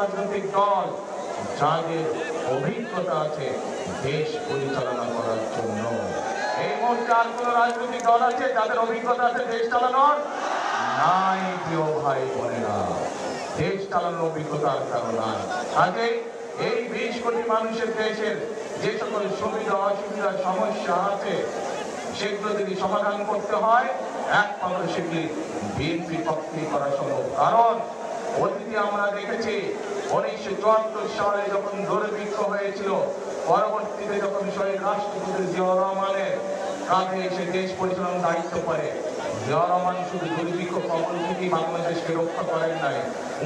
রাজনৈতিক দল। যাদের অভিজ্ঞতা আছে দেশ পরিচালনা করার জন্য। এই মুহূর্তে আর কোন রাজনৈতিক দল আছে যাদের অভিজ্ঞতা আছে দেশ চালানোর? নাই, প্রিয় ভাই বোনেরা। দেশ চালানোর অভিজ্ঞতার কারণ নাই। আগে এই বিশ কোটি মানুষের দেশের যে সকল সুবিধা অসুবিধা সমস্যা আছে, সেগুলো যদি সমাধান করতে হয়, একমাত্র সেগুলি বিএনপি পক্ষে করা সম্ভব। কারণ অতীতে আমরা দেখেছি উনিশশো চুয়াত্তর সালে যখন দুর্ভিক্ষ হয়েছিল, পরবর্তীতে যখন শহীদ রাষ্ট্রপতি জিয়া রহমানের কাঁধে এসে দেশ পরিচালনার দায়িত্ব করে জিয়া রহমান শুধু দুর্ভিক্ষ কবল থেকেই বাংলাদেশকে রক্ষা করেন নাই,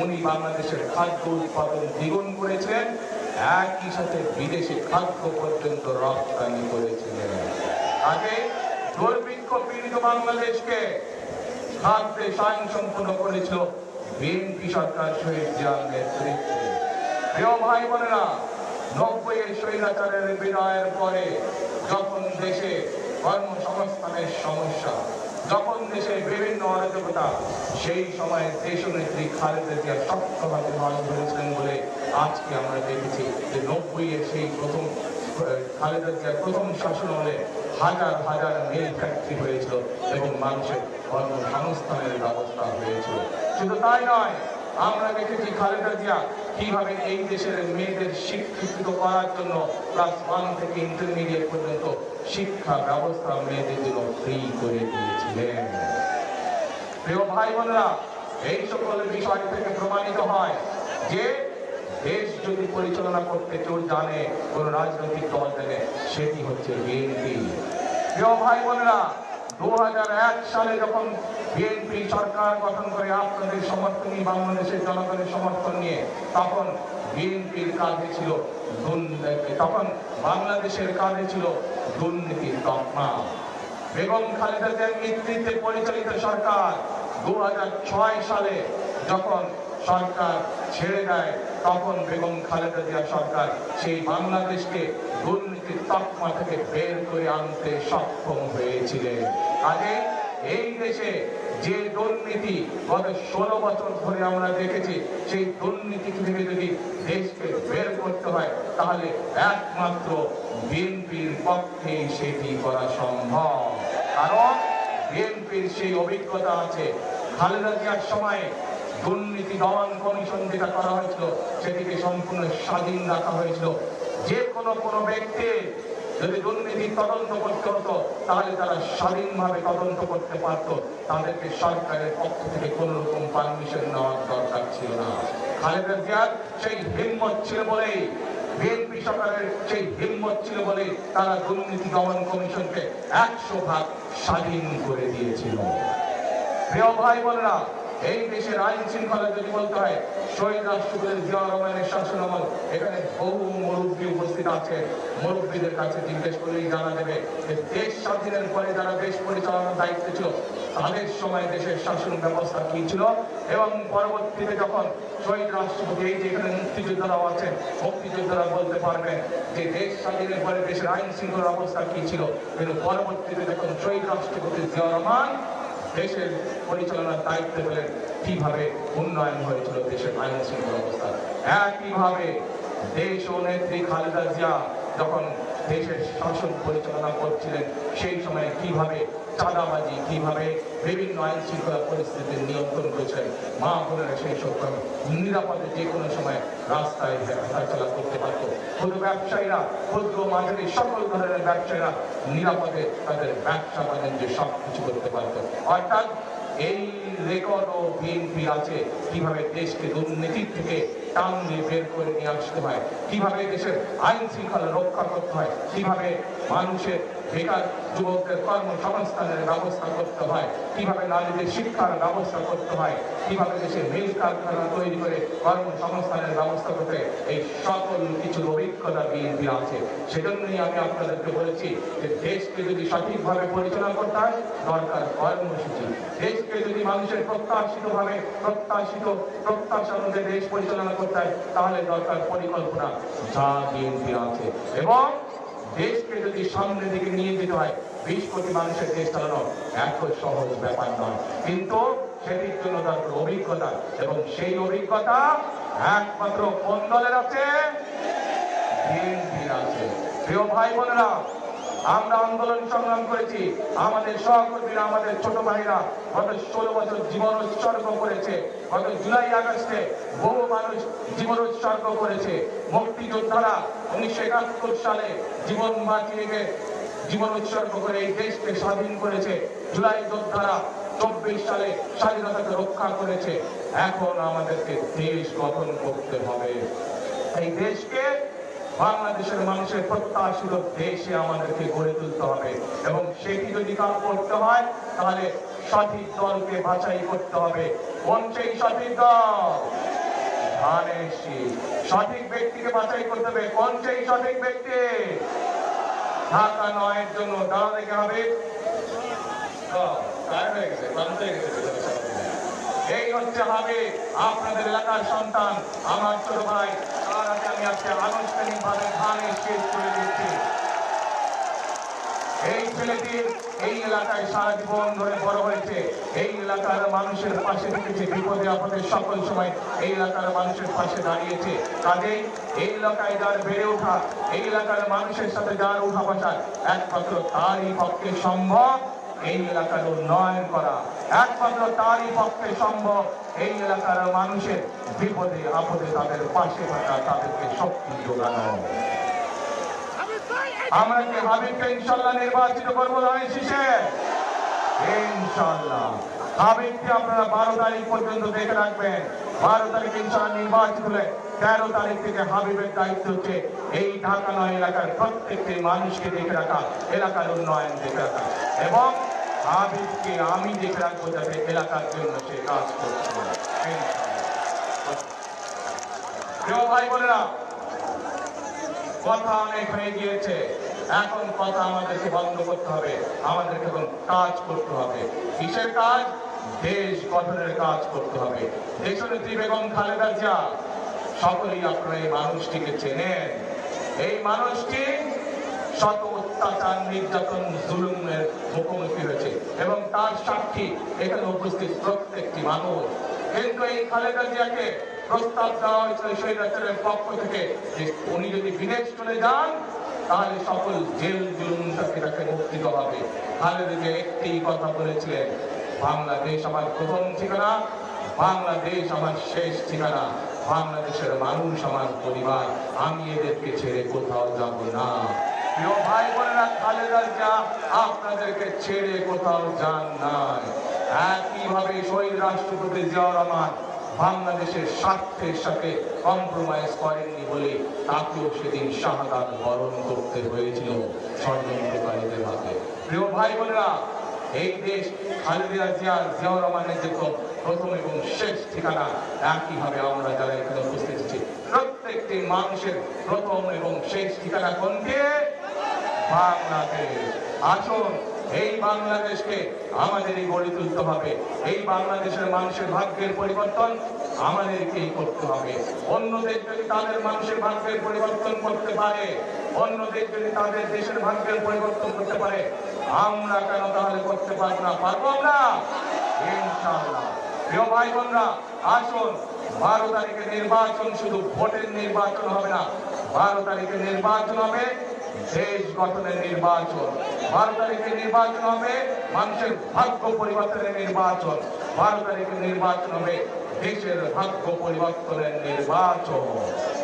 উনি বাংলাদেশের খাদ্য উৎপাদন দ্বিগুণ করেছিলেন, একই সাথে বিদেশে খাদ্য পর্যন্ত রপ্তানি করেছিলেন। আগে দুর্ভিক্ষ পীড়িত বাংলাদেশকে খাদ্যে স্বয়ং সম্পূর্ণ করেছিল বিএনপি সরকার শহীদ জিয়ার নেতৃত্বে। প্রিয় ভাই বোনেরা নব্বই এর স্বৈরাচারের বিদায়ের পরে যখন দেশে কর্মসংস্থানের সমস্যা, যখন দেশে বিভিন্ন অরাজকতা, সেই সময় দেশনেত্রী খালেদা জিয়া শক্তভাবে মাছ ধরেছিলেন বলে আজকে আমরা দেখেছি যে নব্বই এর সেই প্রথম, খালেদা জিয়ার প্রথম শাসন হলে হাজার হাজার মিল ফ্যাক্টরি হয়েছিল এবং মানুষের কর্মসংস্থানের ব্যবস্থা হয়েছিল। শুধু তাই নয়, আমরা দেখেছি খালেদা জিয়া কীভাবে এই দেশের মেয়েদের শিক্ষিত করার জন্য ক্লাস ওয়ান থেকে ইন্টারমিডিয়েট পর্যন্ত শিক্ষা ব্যবস্থা মেয়েদের জন্য ফ্রি করে দিয়েছিলেন। প্রিয় ভাই বোনেরা, এই সকল বিষয় থেকে প্রমাণিত হয় যে দেশ যদি পরিচালনা করতে কেউ জানে, কোন রাজনৈতিক দল জানে, সেটি হচ্ছে বিএনপি। প্রিয় ভাই বোনেরা দু হাজার এক সালে যখন বিএনপি সরকার গঠন করে আপনাদের সমর্থন নিয়ে বাংলাদেশের জনগণের সমর্থন নিয়ে তখন বিএনপির কাঁধে ছিল তখন বাংলাদেশের কাঁধে ছিল দুর্নীতির তকমা। বেগম খালেদা জিয়ার নেতৃত্বে পরিচালিত সরকার দু হাজার ছয় সালে যখন সরকার ছেড়ে দেয়, তখন বেগম খালেদা জিয়া সরকার সেই বাংলাদেশকে দুর্নীতির তকমা থেকে বের করে আনতে সক্ষম হয়েছিলেন। আগে এই দেশে যে দুর্নীতি গত ষোলো বছর ধরে আমরা দেখেছি, সেই দুর্নীতি থেকে যদি দেশকে বের করতে হয়, তাহলে একমাত্র বিএনপির পক্ষে সেটি করা সম্ভব। কারণ বিএনপির সেই অভিজ্ঞতা আছে, খালেদা জিয়ার সময় দুর্নীতি দমন কমিশন যেটা করা হয়েছিল, সেটিকে সম্পূর্ণ স্বাধীন রাখা হয়েছিল। যে কোনো কোনো ব্যক্তি যদি দুর্নীতি তদন্ত করতে হতো তাহলে তারা স্বাধীনভাবে তদন্ত করতে পারত। তাদেরকে সরকারের পক্ষ থেকে কোন রকম পারমিশন নেওয়ার দরকার ছিল না। খালেদা জিয়ার সেই হিম্মত ছিল বলেই, বিএনপি সরকারের সেই হিম্মত ছিল বলে তারা দুর্নীতি দমন কমিশনকে একশো ভাগ স্বাধীন করে দিয়েছিল। প্রিয় ভাই বোনেরা এই দেশের আইন শৃঙ্খলা যদি বলতে হয়, শহীদ রাষ্ট্রপতি জিয়া রহমানের শাসন আমল, এখানে বহু মুরব্বী উপস্থিত আছে। মুরব্বীদের কাছে জিজ্ঞেস করলেই জানা যাবে যে দেশ স্বাধীনের পরে যারা দেশ পরিচালনার দায়িত্ব ছিল, তাদের সময় দেশের শাসন ব্যবস্থা কি ছিল? এবং পরবর্তীতে যখন শহীদ রাষ্ট্রপতি এই যে এখানে মুক্তিযোদ্ধারাও আছেন, মুক্তিযোদ্ধারা বলতে পারবেন যে দেশ স্বাধীনের পরে দেশের আইন শৃঙ্খলার অবস্থা কি ছিল? কিন্তু পরবর্তীতে যখন শহীদ রাষ্ট্রপতি জিয়া রহমান দেশের পরিচালনার দায়িত্ব পেলেন কীভাবে উন্নয়ন হয়েছিল দেশের আইন শৃঙ্খলা অবস্থা? একইভাবে দেশ ও নেত্রী খালেদা জিয়া যখন দেশের শাসন পরিচালনা করছিলেন, সেই সময় কীভাবে চাঁদাবাজি কীভাবে বিভিন্ন আইন শৃঙ্খলা পরিস্থিতির নিয়ন্ত্রণ করেছিলেন মা বোনেরা সেই সব নিরাপদে যে কোনো সময় রাস্তায় হাঁটাচলা করতে পারত। ক্ষুদ্র ব্যবসায়ীরা, ক্ষুদ্র মাঝারি সকল ধরনের ব্যবসায়ীরা নিরাপদে তাদের ব্যবসা বাণিজ্য সব কিছু করতে পারত। অর্থাৎ এই রেকর্ড ও বিএনপি আছে, কীভাবে দেশকে দুর্নীতির থেকে টান দিয়ে বের করে নিয়ে আসতে হয়, কীভাবে দেশের আইন শৃঙ্খলা রক্ষা করতে হয়, কীভাবে মানুষের বেকার যুবকদের কর্মসংস্থানের ব্যবস্থা করতে হয়। কীভাবে নারীদের শিক্ষার ব্যবস্থা করতে হয়, কীভাবে দেশে মিল কারখানা তৈরি করে কর্মসংস্থানের ব্যবস্থা করতে এই সকল কিছুর অভিজ্ঞতা বিএনপি আছে। সেজন্যই আমি আপনাদেরকে বলেছি যে দেশকে যদি সঠিকভাবে পরিচালনা করতে হয়, দরকার কর্মসূচি। দেশকে যদি মানুষের প্রত্যাশিত ভাবে প্রত্যাশিত প্রত্যাশা অনুযায়ী দেশ পরিচালনা করতে হয়, তাহলে দরকার পরিকল্পনা যা বিএনপি আছে। এবং দেশকে যদি সামনের দিকে নিয়ে যেতে হয়। বিশ কোটি মানুষের দেশ চালানো এত সহজ ব্যাপার নয়। কিন্তু সেটির জন্য তার অভিজ্ঞতা এবং সেই অভিজ্ঞতা একমাত্র কোন দলের আছে? বিএনপির আছে। প্রিয় ভাই বোনেরা আমরা আন্দোলন সংগ্রাম করেছি। আমাদের সহকর্মীরা, আমাদের ছোট ভাইরা গত ষোলো বছর জীবন উৎসর্গ করেছে। গত জুলাই আগস্টে বহু মানুষ জীবন উৎসর্গ করেছে। মুক্তিযোদ্ধারা উনিশশো একাত্তর সালে জীবন বাঁচিয়ে জীবন উৎসর্গ করে এই দেশকে স্বাধীন করেছে। জুলাই যোদ্ধারা চব্বিশ সালে স্বাধীনতাকে রক্ষা করেছে। এখন আমাদেরকে দেশ গঠন করতে হবে। এই দেশকে বাংলাদেশের মানুষের প্রত্যাশিত দেশে আমাদেরকে গড়ে তুলতে হবে। এবং সেটি যদি কাজ করতে হয় তাহলে সঠিক দলকে বাছাই করতে হবে। কোন সেই সঠিক দল। ধানের শীষ। সঠিক ব্যক্তিকে বাছাই করতে হবে। কোন সেই সঠিক ব্যক্তি। ঢাকা নয়ের জন্য হবে। এই হচ্ছে হবে আপনাদের এলাকার সন্তান। আমার ছোট ভাই আগে আমি আজকে আনুষ্ঠানিক ভাবে ধানে শেষ করে দিচ্ছি এই ছেলেটি এই এলাকায় সারা জীবন ধরে বড় হয়েছে। এই এলাকার মানুষের পাশে থেকেছে বিপদে আপদে সকল সময় এই এলাকার মানুষের পাশে দাঁড়িয়েছে। কাজেই এই এলাকায় যার বেড়ে ওঠা এই এলাকার মানুষের সাথে যার উঠা বসা, একমাত্র তারই পক্ষে সম্ভব। এই এলাকার উন্নয়ন করা একমাত্র তারই পক্ষে সম্ভব। এই এলাকার মানুষের বিপদে, আপদে তাদের পাশে থাকা, তাদেরকে শক্তি যোগানো। আমরা কি হাবিবকে ইনশাল্লাহ নির্বাচিত করব ধানের শীষে? ইনশাল্লাহ। হাবিবকে আপনারা বারো তারিখ পর্যন্ত দেখে রাখবেন। বারো তারিখ ইনশাল্লাহ নির্বাচিত হলে তেরো তারিখ থেকে হাবিবের দায়িত্ব হচ্ছে এই ঢাকা নয় এলাকার প্রত্যেকটি মানুষকে দেখে রাখা, এলাকার উন্নয়ন দেখে রাখা। এবং হাবিবকে আমি দেখে রাখব যাতে এলাকার জন্য সে কাজ করছে। ইনশাআল্লাহ। প্রিয় ভাই বোনেরা, কথা অনেক হয়ে গিয়েছে। এখন কথা আমাদেরকে বন্ধ করতে হবে। আমাদেরকে এখন কাজ করতে হবে। কিসের কাজ? দেশ গঠনের কাজ করতে হবে। দেশনেত্রী বেগম খালেদা জিয়া, সকলেই আপনারা এই মানুষটিকে চেনেন। এই মানুষটি শত অত্যাচার, নির্যাতন, জুলুমের মুখোমুখি হয়েছে এবং তার সাক্ষী এখানে উপস্থিত প্রত্যেকটি মানুষ। কিন্তু এই খালেদা জিয়াকে প্রস্তাব দেওয়া হয়েছিল স্বৈরাচারের পক্ষ থেকে যে উনি যদি বিদেশ চলে যান, তাহলে সকল জেল জুলুম থেকে তাকে মুক্তি হবে। খালেদা জিয়া একটি কথা বলেছিলেন, বাংলাদেশ আমার প্রথম ঠিকানা, বাংলাদেশ আমার শেষ ঠিকানা, বাংলাদেশের মানুষ আমার পরিবার, আমি এদেরকে ছেড়ে কোথাও যাব না। প্রিয় ভাই বোনেরা, খালেদা জিয়া আপনাদেরকে ছেড়ে কোথাও যান নাই। একইভাবে শহীদ রাষ্ট্রপতি জিয়াউর রহমান বাংলাদেশের স্বার্থের সাথে কম্প্রোমাইজ করেননি বলে তাকেও সেদিন শাহাদাত বরণ করতে হয়েছিল ষড়যন্ত্রকারীদের হাতে। প্রিয় ভাই বোনেরা, এই দেশ খালেদা জিয়া, জিয়াউর রহমানের যে প্রথম এবং শেষ ঠিকানা, একইভাবে আমরা যারা এখানে উপস্থিত আছি, প্রত্যেকটি মানুষের প্রথম এবং শেষ ঠিকানা কোনটি? বাংলাদেশ এই বাংলাদেশকে আমাদেরই গড়ে তুলতে হবে। এই বাংলাদেশের মানুষের ভাগ্যের পরিবর্তন আমাদেরকেই করতে হবে। অন্য দেশ যদি তাদের মানুষের ভাগ্যের পরিবর্তন করতে পারে, অন্য দেশ যদি তাদের দেশের ভাগ্যের পরিবর্তন করতে পারে, আমরা কেন তাহলে করতে পারব না? পারব আমরা? ইনশাআল্লাহ। প্রিয় ভাই বোনরা আসুন, বারো তারিখে নির্বাচন শুধু ভোটের নির্বাচন হবে না, বারো তারিখে নির্বাচন হবে দেশ গঠনের নির্বাচন। বারো তারিখে নির্বাচন হবে, মানুষের ভাগ্য পরিবর্তনের নির্বাচন। বারো তারিখে নির্বাচন হবে, দেশের ভাগ্য পরিবর্তনের নির্বাচন।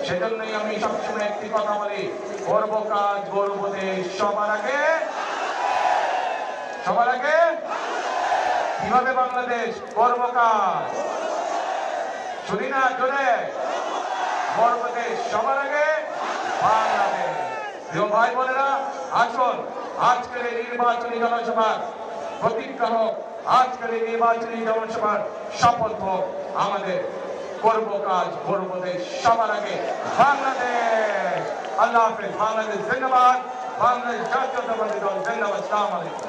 সেজন্যই আমি সবসময় একটি কথা বলি, করব কাজ গর্ব দেশ। সবার আগে? সবার আগে? কীভাবে বাংলাদেশ করব কাজ? শুনি না, জোরে। গর্বদেশ সবার আগে? বাংলাদেশ প্রিয় ভাই বোনেরা, আসুন, আজকের এই নির্বাচনী জনসভার প্রতিজ্ঞা হোক আজকের এই নির্বাচনী জনসভার শপথ হোক আমাদের করব কাজ, করব দেশ সবার আগে। বাংলাদেশ! আল্লাহ হাফিজ, বাংলাদেশ জিন্দাবাদ বাংলাদেশ জাতীয়তাবাদী দল জিন্দাবাদ সালাম আলাইকুম।